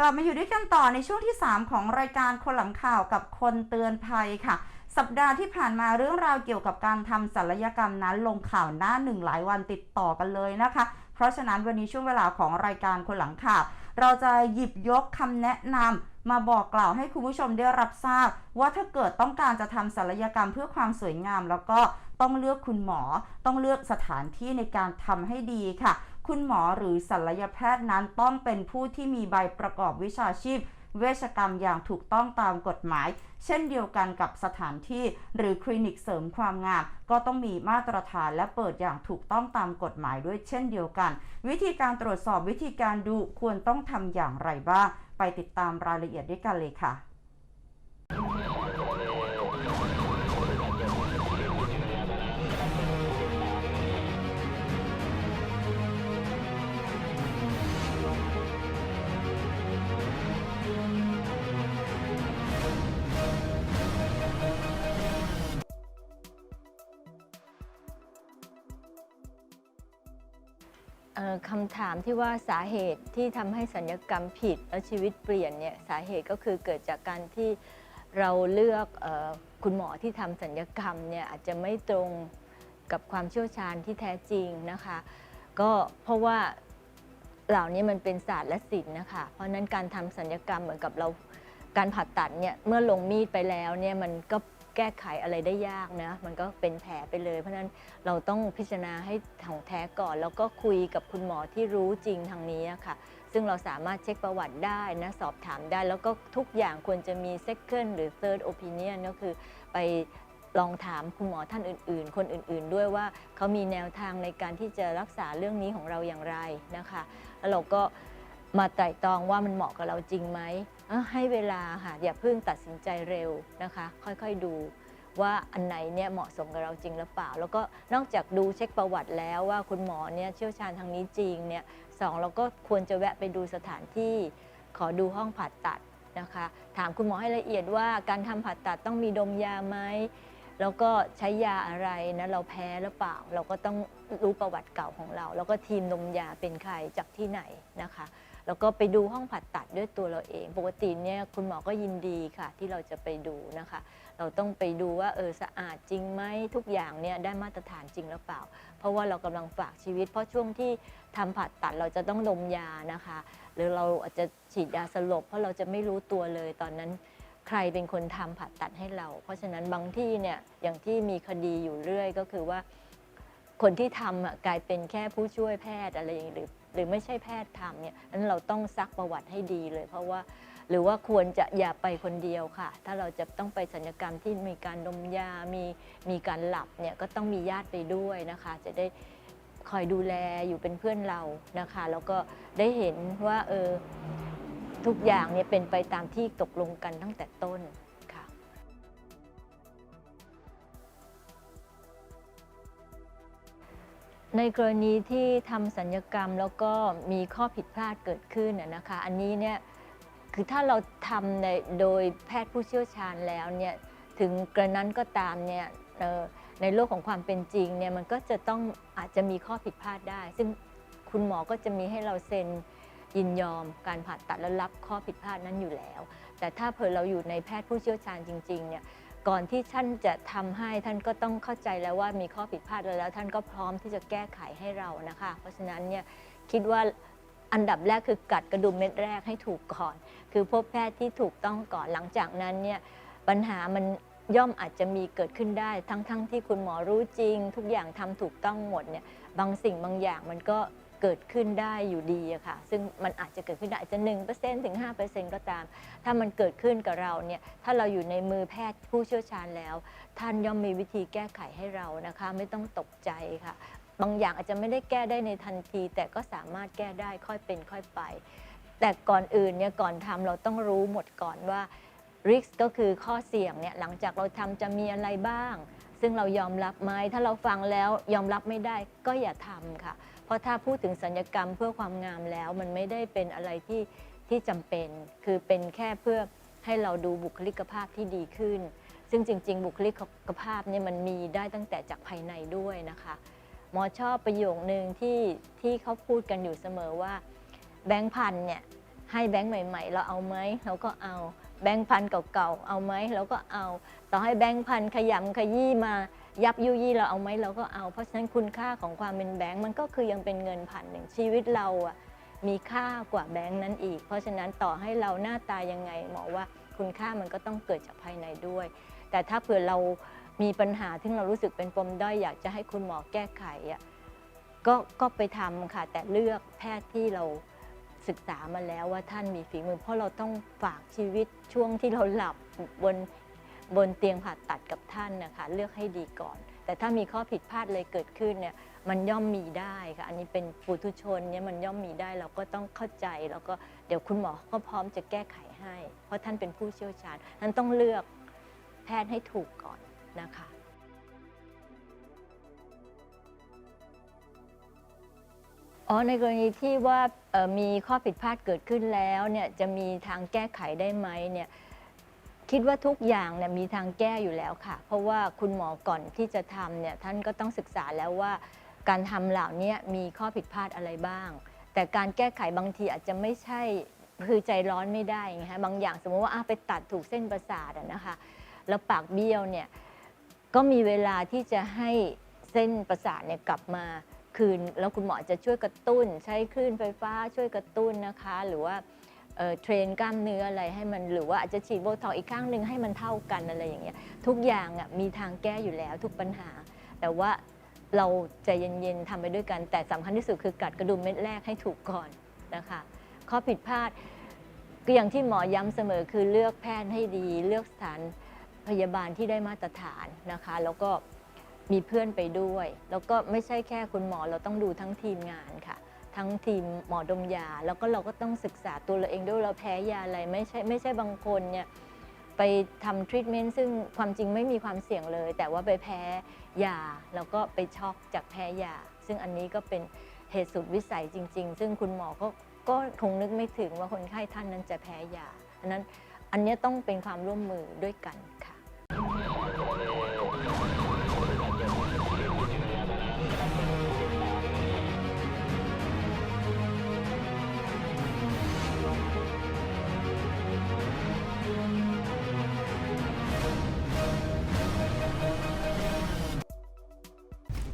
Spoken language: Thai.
กลับมาอยู่ด้วยกันต่อในช่วงที่ 3 ของรายการคนหลังข่าวกับคนเตือนภัยค่ะ สัปดาห์ที่ผ่านมาเรื่องราวเกี่ยวกับการทำศัลยกรรมนั้นลงข่าวหน้าหนึ่งหลายวันติดต่อกันเลยนะคะ เพราะฉะนั้นวันนี้ช่วงเวลาของรายการคนหลังข่าว เราจะหยิบยกคำแนะนำมาบอกกล่าวให้คุณผู้ชมได้รับทราบ ว่าถ้าเกิดต้องการจะทำศัลยกรรมเพื่อความสวยงาม แล้วก็ต้องเลือกคุณหมอ ต้องเลือกสถานที่ในการทำให้ดีค่ะ คุณหมอหรือศัลยแพทย์นั้นต้องเป็นผู้ที่มีใบประกอบวิชาชีพ เวชกรรมอย่างถูกต้องตามกฎหมาย เช่นเดียวกันกับสถานที่ หรือคลินิกเสริมความงาม ก็ต้องมีมาตรฐานและเปิดอย่างถูกต้องตามกฎหมายด้วยเช่นเดียวกัน วิธีการตรวจสอบวิธีการดูควรต้องทำอย่างไรบ้าง ไปติดตามรายละเอียดด้วยกันเลยค่ะ คำถามที่ว่าสาเหตุที่ทำให้สัญญกรรมผิดแล้วชีวิตเปลี่ยนเนี่ยสาเหตุก็คือเกิดจากการที่เราเลือกออคุณหมอที่ทำสัญญกรรมเนี่ยอาจจะไม่ตรงกับความเชี่ยวชาญที่แท้จริงนะคะ ก็เพราะว่าเหล่านี้มันเป็นศาสตร์และศิลป์นะคะ เพราะฉะนั้นการทำสัญญกรรมเหมือนกับเราการผ่าตัดเนี่ยเมื่อลงมีดไปแล้วเนี่ยมันก็ แก้ไขอะไรได้ยากนะ มันก็เป็นแผลไปเลย เพราะฉะนั้นเราต้องพิจารณาให้ของแท้ก่อน แล้วก็คุยกับคุณหมอที่รู้จริงทางนี้ค่ะ ซึ่งเราสามารถเช็คประวัติได้นะสอบถามได้ แล้วก็ทุกอย่างควรจะมี second หรือ third opinion ก็คือไปลองถามคุณหมอท่านอื่น ๆ คนอื่น ๆ ด้วยว่าเขามีแนวทางในการที่จะรักษาเรื่องนี้ของเราอย่างไรนะคะ แล้วเราก็มาไตร่ตรองว่ามันเหมาะกับเราจริงไหม ให้เวลาค่ะอย่าเพิ่งตัดสินใจเร็วนะคะ ค่อยๆดูว่าอันไหนเนี่ยเหมาะสมกับเราจริงหรือเปล่า แล้วก็นอกจากดูเช็คประวัติแล้วว่าคุณหมอเนี่ยเชี่ยวชาญทางนี้จริงเนี่ยสองเราก็ควรจะแวะไปดูสถานที่ ขอดูห้องผ่าตัดนะคะ ถามคุณหมอให้ละเอียดว่าการทำผ่าตัดต้องมีดมยาไหมแล้วก็ใช้ยาอะไรนะเราแพ้หรือเปล่า เราก็ต้องรู้ประวัติเก่าของเรา แล้วก็ทีมดมยาเป็นใครจากที่ไหนนะคะ แล้วก็ไปดูห้องผ่าตัดด้วยตัวเราเอง ปกติเนี่ยคุณหมอก็ยินดีค่ะ ที่เราจะไปดูนะคะ เราต้องไปดูว่าเออสะอาดจริงไหมทุกอย่างเนี่ยได้มาตรฐานจริงหรือเปล่า เพราะว่าเรากำลังฝากชีวิต เพราะช่วงที่ทำผ่าตัดเราจะต้องดมยานะคะ หรือเราอาจจะฉีดยาสลบ เพราะเราจะไม่รู้ตัวเลยตอนนั้นใครเป็นคนทำผ่าตัดให้เรา เพราะฉะนั้นบางที่เนี่ยอย่างที่มีคดีอยู่เรื่อยก็คือว่า คนที่ทำอะกลายเป็นแค่ผู้ช่วยแพทย์อะไรอย่างนี้หรือ หรือไม่ใช่แพทย์ทำเนี่ยนั้นเราต้องซักประวัติให้ดีเลย เพราะว่าหรือว่าควรจะอย่าไปคนเดียวค่ะ ถ้าเราจะต้องไปสัญญกรรมที่มีการดมยา มีมีการหลับเนี่ยก็ต้องมีญาติไปด้วยนะคะ จะได้คอยดูแลอยู่เป็นเพื่อนเรานะคะ แล้วก็ได้เห็นว่าเออทุกอย่างเนี่ยเป็นไปตามที่ตกลงกันตั้งแต่ต้น ในกรณีที่ทำสัญญกรรมแล้วก็มีข้อผิดพลาดเกิดขึ้นนะคะ อันนี้เนี่ยคือถ้าเราทำในโดยแพทย์ผู้เชี่ยวชาญแล้วเนี่ยถึงกระนั้นก็ตามเนี่ยในโลกของความเป็นจริงเนี่ยมันก็จะต้องอาจจะมีข้อผิดพลาดได้ ซึ่งคุณหมอก็จะมีให้เราเซ็นยินยอมการผ่าตัดและรับข้อผิดพลาดนั้นอยู่แล้ว แต่ถ้าเผื่อเราอยู่ในแพทย์ผู้เชี่ยวชาญจริงๆเนี่ย ก่อนที่ท่านจะทำให้ท่านก็ต้องเข้าใจแล้วว่ามีข้อผิดพลาดแล้ว ท่านก็พร้อมที่จะแก้ไขให้เรานะคะ เพราะฉะนั้นเนี่ยคิดว่าอันดับแรกคือกัดกระดุมเม็ดแรกให้ถูกก่อน คือพบแพทย์ที่ถูกต้องก่อนหลังจากนั้นเนี่ยปัญหามันย่อมอาจจะมีเกิดขึ้นได้ ทั้งๆทที่คุณหมอรู้จริง ทุกอย่างทำถูกต้องหมดเนี่ยบางสิ่งบางอย่างมันก็ เกิดขึ้นได้อยู่ดีอะค่ะ ซึ่งมันอาจจะเกิดขึ้นได้อาจจะ1%ถึง 5%ก็ตาม ถ้ามันเกิดขึ้นกับเราเนี่ยถ้าเราอยู่ในมือแพทย์ผู้เชี่ยวชาญแล้ว ท่านย่อมมีวิธีแก้ไขให้เรานะคะ ไม่ต้องตกใจค่ะ บางอย่างอาจจะไม่ได้แก้ได้ในทันที แต่ก็สามารถแก้ได้ค่อยเป็นค่อยไป แต่ก่อนอื่นเนี่ยก่อนทำเราต้องรู้หมดก่อนว่า risk ก็คือข้อเสี่ยงเนี่ยหลังจากเราทำจะมีอะไรบ้าง ซึ่งเรายอมรับไหมถ้าเราฟังแล้วยอมรับไม่ได้ก็อย่าทำค่ะ เพราะถ้าพูดถึงสัญญกรรมเพื่อความงามแล้ว มันไม่ได้เป็นอะไรที่ที่จำเป็น คือเป็นแค่เพื่อให้เราดูบุคลิกภาพที่ดีขึ้น ซึ่งจริง ๆ บุคลิกภาพเนี่ยมันมีได้ตั้งแต่จากภายในด้วยนะคะหมอชอบประโยคนึงที่ที่เขาพูดกันอยู่เสมอว่า แบงค์พันเนี่ยให้แบงค์ใหม่ ๆ เราเอาไหมเราก็เอาแบงค์พันเก่าๆเอาไหมเราก็เอา ต่อให้แบงค์พันขยำขยี้มา ยับยุยี่เราเอาไหมเราก็เอา เพราะฉะนั้นคุณค่าของความเป็นแบงค์มันก็คือยังเป็นเงินพันหนึ่งชีวิตเราอะมีค่ากว่าแบงค์นั้นอีก เพราะฉะนั้นต่อให้เราหน้าตายังไงหมอว่าคุณค่ามันก็ต้องเกิดจากภายในด้วย แต่ถ้าเผื่อเรามีปัญหาที่เรารู้สึกเป็นปมด้อยอยากจะให้คุณหมอแก้ไขอะก็ก็ไปทำค่ะ แต่เลือกแพทย์ที่เราศึกษามาแล้วว่าท่านมีฝีมือ เพราะเราต้องฝากชีวิตช่วงที่เราหลับบน บนเตียงผ่าตัดกับท่านนะคะเลือกให้ดีก่อน แต่ถ้ามีข้อผิดพลาดเลยเกิดขึ้นเนี่ยมันย่อมมีได้ค่ะ อันนี้เป็นปุถุชนเนี่ยมันย่อมมีได้เราก็ต้องเข้าใจ แล้วก็เดี๋ยวคุณหมอก็พร้อมจะแก้ไขให้ เพราะท่านเป็นผู้เชี่ยวชาญนั้นต้องเลือกแพทย์ให้ถูกก่อนนะคะอ๋อในกรณีที่ว่ามีข้อผิดพลาดเกิดขึ้นแล้วเนี่ยจะมีทางแก้ไขได้ไหมเนี่ย คิดว่าทุกอย่างเนี่ยมีทางแก้อยู่แล้วค่ะ เพราะว่าคุณหมอก่อนที่จะทำเนี่ยท่านก็ต้องศึกษาแล้วว่า การทำเหล่านี้มีข้อผิดพลาดอะไรบ้าง แต่การแก้ไขบางทีอาจจะไม่ใช่คือใจร้อนไม่ได้ไงคะบางอย่างสมมติว่าไปตัดถูกเส้นประสาทนะคะ แล้วปากเบี้ยวเนี่ยก็มีเวลาที่จะให้เส้นประสาทเนี่ยกลับมาคืน แล้วคุณหมอจะช่วยกระตุ้น ใช้คลื่นไฟฟ้าช่วยกระตุ้นนะคะ หรือว่า เทรนกล้ามเนื้ออะไรให้มันหรือว่าอาจจะฉีดโบท็อกอีกข้างหนึ่งให้มันเท่ากันอะไรอย่างเงี้ยทุกอย่างอะมีทางแก้อยู่แล้วทุกปัญหา แต่ว่าเราใจเย็นๆทำไปด้วยกัน แต่สำคัญที่สุดคือกัดกระดุมเม็ดแรกให้ถูกก่อนนะคะ ข้อผิดพลาดก็อย่างที่หมอย้ำเสมอคือเลือกแพทย์ให้ดี เลือกสถานพยาบาลที่ได้มาตรฐานนะคะ แล้วก็มีเพื่อนไปด้วย แล้วก็ไม่ใช่แค่คุณหมอเราต้องดูทั้งทีมงานค่ะ ทั้งทีมหมอดมยา แล้วก็เราก็ต้องศึกษาตัวเราเองด้วยเราแพ้ยาอะไรไม่ใช่ไม่ใช่บางคนเนี่ยไปทำทรีทเมนต์ซึ่งความจริงไม่มีความเสี่ยงเลย แต่ว่าไปแพ้ยาแล้วก็ไปช็อกจากแพ้ยา ซึ่งอันนี้ก็เป็นเหตุสุดวิสัยจริง ๆ ซึ่งคุณหมอก็ก็คงนึกไม่ถึงว่าคนไข้ท่านนั้นจะแพ้ยาอันนั้นอันนี้ต้องเป็นความร่วมมือด้วยกันค่ะ